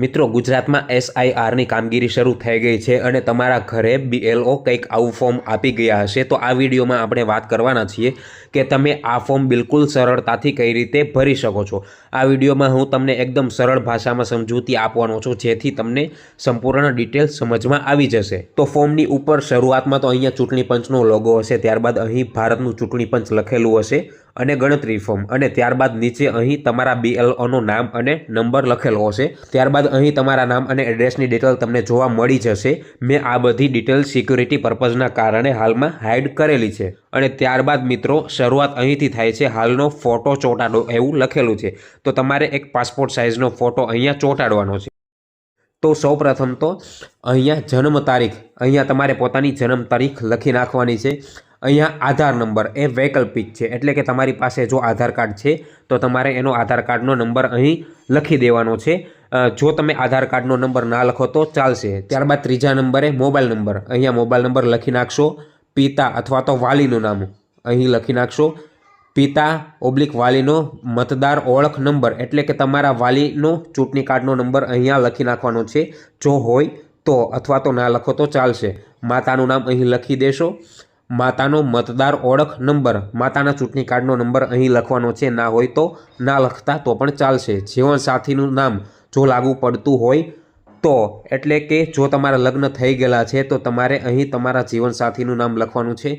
મિત્રો, ગુજરાતમાં એસઆઈઆરની કામગીરી શરૂ થઈ ગઈ છે અને તમારા ઘરે બીએલઓ કંઈક આવું ફોર્મ આપી ગયા હશે. તો આ વિડીયોમાં આપણે વાત કરવાના છીએ કે તમે આ ફોર્મ બિલકુલ સરળતાથી કઈ રીતે ભરી શકો છો. આ વિડીયોમાં હું તમને એકદમ સરળ ભાષામાં સમજૂતી આપવાનો છું, જેથી તમને સંપૂર્ણ ડિટેલ સમજમાં આવી જશે. તો ફોર્મની ઉપર શરૂઆતમાં તો અહીંયા ચૂંટણી પંચનો લોગો હશે, ત્યારબાદ અહીં ભારતનું ચૂંટણી પંચ લખેલું હશે. અને ગણતરી ફોર્મ અને ત્યારબાદ નીચે અહીં તમારા બીએલઓનું નામ અને નંબર લખેલો હશે. ત્યારબાદ અહીં તમારા નામ અને એડ્રેસની ડિટેલ તમને જોવા મળી જશે. મેં આ બધી ડિટેલ સિક્યુરિટી પર્પઝના કારણે હાલમાં હાઇડ કરેલી છે. અને ત્યારબાદ મિત્રો, શરૂઆત અહીંથી થાય છે હાલનો ફોટો ચોંટાડો એવું લખેલું છે. તો તમારે એક પાસપોર્ટ સાઇઝનો ફોટો અહીંયા ચોંટાડવાનો છે. તો સૌપ્રથમ તો અહીંયા જન્મ તારીખ. અહીંયા તમારે પોતાની જન્મ તારીખ લખી નાખવાની છે. અહીંયા આધાર નંબર એ વૈકલ્પિક છે. એટલે કે તમારી પાસે જો આધાર કાર્ડ છે, તો તમારે એનો આધાર કાર્ડનો નંબર અહીં લખી દેવાનો છે. જો તમે આધાર કાર્ડનો નંબર ના લખો તો ચાલશે. ત્યારબાદ ત્રીજા નંબરે મોબાઈલ નંબર. અહીંયા મોબાઈલ નંબર લખી નાખશો. પિતા અથવા તો વાલીનું નામ અહીં લખી નાખશો. પિતા ઓબ્લિક વાલીનો મતદાર ઓળખ નંબર. એટલે કે તમારા વાલીનો ચૂંટણી કાર્ડનો નંબર અહીંયા લખી નાખવાનો છે. જો હોય તો અથવા તો ના લખો તો ચાલશે. માતાનું નામ અહીં લખી દેશો. માતાનો મતદાર ઓળખ નંબર. માતાના ચૂંટણી કાર્ડનો નંબર અહીં લખવાનો છે. ના હોય તો ના લખતા તો પણ ચાલશે. જીવનસાથીનું નામ જો લાગુ પડતું હોય તો. એટલે કે જો તમારા લગ્ન થઈ ગયેલા છે તો તમારે અહીં તમારા જીવનસાથીનું નામ લખવાનું છે.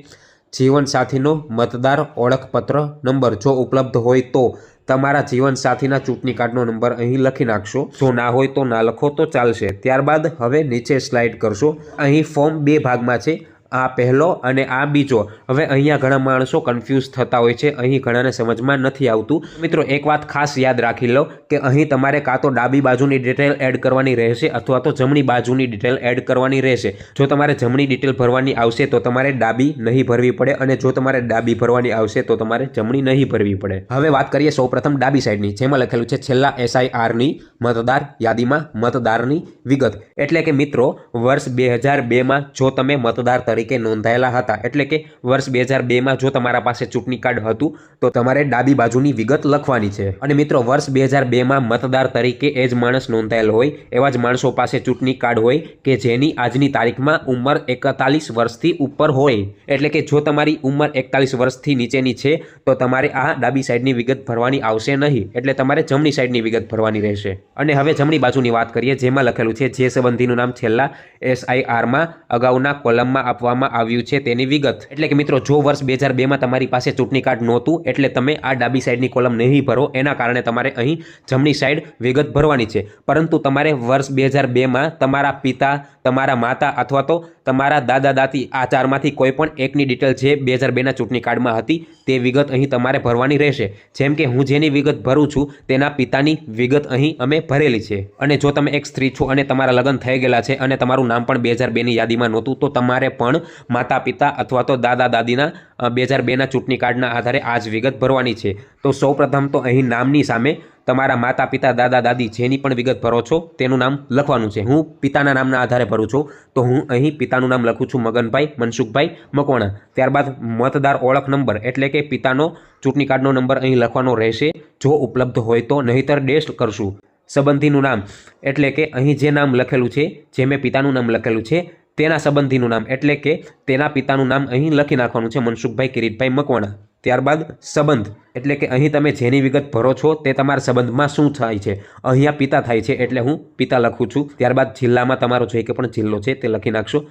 જીવનસાથીનો મતદાર ઓળખપત્ર નંબર જો ઉપલબ્ધ હોય તો તમારા જીવનસાથીના ચૂંટણી કાર્ડનો નંબર અહીં લખી નાખશો. જો ના હોય તો ના લખો તો ચાલશે. ત્યારબાદ હવે નીચે સ્લાઇડ કરશો. અહીં ફોર્મ બે ભાગમાં છે. આ પહેલો અને આ બીજો. હવે અહીંયા ઘણા માણસો કન્ફ્યુઝ થતા હોય છે. અહીં ઘણાને સમજમાં નથી આવતું. મિત્રો, એક વાત ખાસ યાદ રાખી લો કે અહીં તમારે કાં તો ડાબી બાજુની ડિટેલ એડ કરવાની રહેશે અથવા તો જમણી બાજુની ડિટેલ એડ કરવાની રહેશે. જો તમારે જમણી ડિટેલ ભરવાની આવશે તો તમારે ડાબી નહીં ભરવી પડે અને જો તમારે ડાબી ભરવાની આવશે તો તમારે જમણી નહીં ભરવી પડે. હવે વાત કરીએ સૌપ્રથમ ડાબી સાઈડની જેમાં લખેલું છે, છેલ્લા એસઆઈઆરની મતદાર યાદીમાં મતદારની વિગત. એટલે કે મિત્રો, વર્ષ બે હજાર બેમાં જો તમે મતદાર તરીકે નોંધાયેલા હતા. એટલે કે વર્ષ બે હજાર બેમાં જો તમારા પાસે ચૂંટણી કાર્ડ હતું, તો તમારે ડાબી બાજુની વિગત લખવાની છે. અને મિત્રો, વર્ષ બે હજાર બેમાં મતદાર તરીકે એ જ માણસ નોંધાયેલો હોય, એવા જ માણસો પાસે ચૂંટણી કાર્ડ હોય કે જેની આજની તારીખમાં ઉંમર એકતાલીસ વર્ષથી ઉપર હોય. એટલે કે જો તમારી ઉંમર એકતાલીસ વર્ષથી નીચેની છે, તો તમારે આ ડાબી સાઈડની વિગત ભરવાની આવશે નહીં. એટલે તમારે જમણી સાઈડની વિગત ભરવાની રહેશે. અને હવે જમણી બાજુની વાત કરીએ, જેમાં લખેલું છે, જે સંબંધીનું નામ છેલ્લા એસઆઈઆરમાં અગાઉના કોલમમાં આપવામાં આવ્યું છે તેની વિગત. એટલે કે મિત્રો, જો વર્ષ બે હજાર બેમાં તમારી પાસે ચૂંટણી કાર્ડ નહોતું, એટલે તમે આ ડાબી સાઈડની કોલમ નહીં ભરો, એના કારણે તમારે અહીં જમણી સાઈડ વિગત ભરવાની છે. પરંતુ તમારે વર્ષ બે હજાર બેમાં તમારા પિતા તમારા માતા અથવા તો તમારા દાદા દાદી આ ચારમાંથી કોઈ પણ એકની ડિટેલ જે બે હજાર બેના ચૂંટણી કાર્ડમાં હતી, તે વિગત અહીં તમારે ભરવાની રહેશે. જેમ કે હું જેની વિગત ભરું છું, તેના પિતાની વિગત અહીં અમે ભરેલી છે. અને જો તમે એક સ્ત્રી છો અને તમારા લગ્ન થઈ ગયેલા છે અને તમારું નામ પણ બે હજાર બેની યાદીમાં નહોતું, તો તમારે પણ માતા પિતા અથવા તો દાદા દાદીના બે હજાર બેના ચૂંટણી કાર્ડના આધારે આ જ વિગત ભરવાની છે. તો સૌપ્રથમ તો અહીં નામની સામે તમારા માતા પિતા દાદા, દાદી જેની પણ વિગત ભરો છો, તેનું નામ લખવાનું છે. હું પિતાના નામના આધારે ભરું છું. તો હું અહીં પિતાનું નામ લખું છું મગનભાઈ મનસુખભાઈ મકવાણા. ત્યારબાદ મતદાર ઓળખ નંબર એટલે કે પિતાનો ચૂંટણી કાર્ડનો નંબર અહીં લખવાનો રહેશે. જો ઉપલબ્ધ હોય તો નહીતર ડેશ કરશું. સંબંધીનું નામ એટલે કે અહીં જે નામ લખેલું છે, જે મેં પિતાનું નામ લખેલું છે, તેના સંબંધીનું નામ એટલે કે તેના પિતાનું નામ અહીં લખી નાખવાનું છે મનસુખભાઈ કિરીટભાઈ મકવાણા. ત્યારબાદ સંબંધ. એટલે કે અહીં તમે જેની વિગત ભરો છો તે તમારા સંબંધમાં શું થાય છે? અહીંયા પિતા થાય છે એટલે હું પિતા લખું છું. ત્યારબાદ જિલ્લામાં તમારો જે કે પણ જિલ્લો છે તે લખી નાખશો.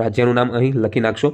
રાજ્યનું નામ અહીં લખી નાખશો.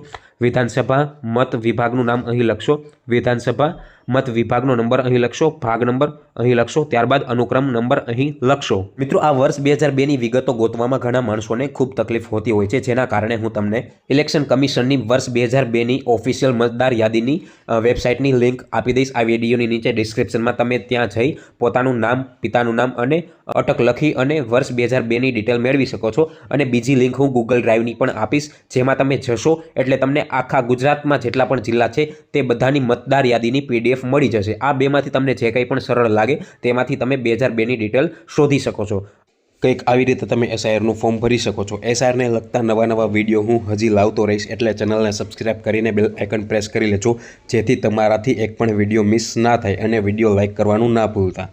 વિધાનસભા મત વિભાગનું નામ અહીં લખશો. વિધાનસભા મત વિભાગનો નંબર અહીં લખશો. ભાગ નંબર અહીં લખશો. ત્યારબાદ અનુક્રમ નંબર અહીં લખશો. મિત્રો, આ વર્ષ બે હજાર બેની વિગતો ગોતવામાં ઘણા માણસોને ખૂબ તકલીફ હોતી હોય છે, જેના કારણે હું તમને ઇલેક્શન કમિશનની વર્ષ બે હજાર બેની ઓફિશિયલ મતદાર યાદીની વેબસાઇટની લિંક આપી દઈશ. આ વિડીયોની નીચે ડિસ્ક્રિપ્શનમાં તમે ત્યાં જઈ પોતાનું નામ, પિતાનું નામ અને અટક લખી અને વર્ષ બે હજાર બેની ડિટેલ મેળવી શકો છો. અને બીજી લિંક હું ગૂગલ ડ્રાઈવની પણ આપીશ, જેમાં તમે જશો એટલે તમને આખા ગુજરાતમાં જેટલા પણ જિલ્લા છે, તે બધાની મતદાર યાદીની પીડીએફ મળી જશે. આ બેમાંથી તમને જે કંઈ પણ સરળ લાગે, તેમાંથી તમે બે હજાર બેની ડિટેલ શોધી શકો છો. કંઈક આવી રીતે તમે એસઆઈઆરનું ફોર્મ ભરી શકો છો. એસઆઈઆરને લગતા નવા નવા વીડિયો હું હજી લાવતો રહીશ, એટલે ચેનલને સબસ્ક્રાઇબ કરીને બેલ આઇકન પ્રેસ કરી લેજો, જેથી તમારાથી એક પણ વીડિયો મિસ ના થાય અને વીડિયો લાઇક કરવાનું ના ભૂલતા.